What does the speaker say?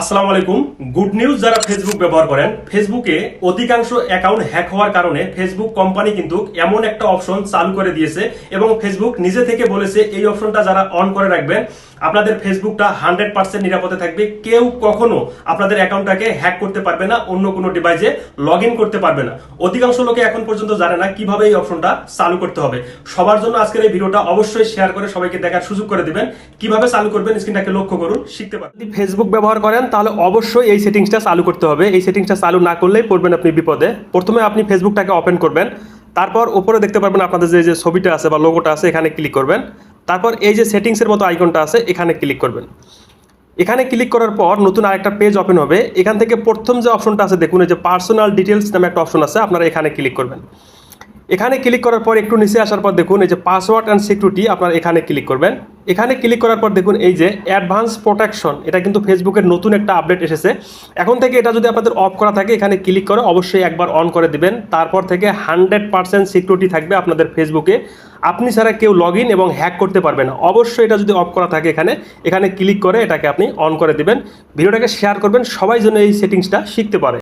আসসালামু আলাইকুম। Good news যারা ফেসবুক ব্যবহার করেন ফেসবুকে অধিকাংশ অ্যাকাউন্ট হ্যাক হওয়ার কারণে ফেসবুক কোম্পানি কিন্তু এমন একটা অপশন চালু করে দিয়েছে এবং ফেসবুক নিজে থেকে বলেছে, এই অপশনটা যারা অন করে রাখবেন আপনাদের ফেসবুকটা হান্ড্রেড পার্সেন্ট নিরাপদে থাকবে। কেউ কখনো আপনাদের অ্যাকাউন্টটাকে হ্যাক করতে পারবে না, অন্য কোনো ডিভাইসে লগ করতে পারবে না। অধিকাংশ লোকে এখন পর্যন্ত জানে না কীভাবে এই অপশনটা চালু করতে হবে। সবার জন্য আজকের এই ভিডিওটা অবশ্যই শেয়ার করে সবাইকে দেখার সুযোগ করে দিবেন। কীভাবে চালু করবেন, স্ক্রিনটাকে লক্ষ্য করুন, শিখতে পারেন যদি ফেসবুক ব্যবহার করেন, তাহলে অবশ্যই এই সেটিংসটা চালু করতে হবে। এই সেটিংসটা চালু না করলেই পড়বেন আপনি বিপদে। প্রথমে আপনি ফেসবুকটাকে ওপেন করবেন। তারপর উপরে দেখতে পারবেন আপনাদের যে যে ছবিটা আছে বা লোগোটা আছে, এখানে ক্লিক করবেন। তারপর এই যে সেটিংসের মতো আইকনটা আছে, এখানে ক্লিক করবেন। এখানে ক্লিক করার পর নতুন আরেকটা পেজ ওপেন হবে। এখান থেকে প্রথম যে অপশনটা আছে, দেখুন, এই যে পার্সোনাল ডিটেলস নামে একটা অপশন আছে, আপনারা এখানে ক্লিক করবেন। এখানে ক্লিক করার পর একটু নিচে আসার পর দেখুন এই যে পাসওয়ার্ড অ্যান্ড সিকিউরিটি আপনারা এখানে ক্লিক করবেন। এখানে ক্লিক করার পর দেখুন এই যে অ্যাডভান্স প্রোটেকশন এটা কিন্তু ফেসবুকের নতুন একটা আপডেট এসেছে। এখন থেকে এটা যদি আপনাদের অফ করা থাকে, এখানে ক্লিক করে অবশ্যই একবার অন করে দিবেন। তারপর থেকে হান্ড্রেড পার্সেন্ট সিকিউরিটি থাকবে আপনাদের ফেসবুকে আপনি ছাড়া কেউ লগ এবং হ্যাক করতে পারবে না। অবশ্যই এটা যদি অফ করা থাকে এখানে এখানে ক্লিক করে এটাকে আপনি অন করে দিবেন। ভিডিওটাকে শেয়ার করবেন। সবাই যেন এই সেটিংসটা শিখতে পারে।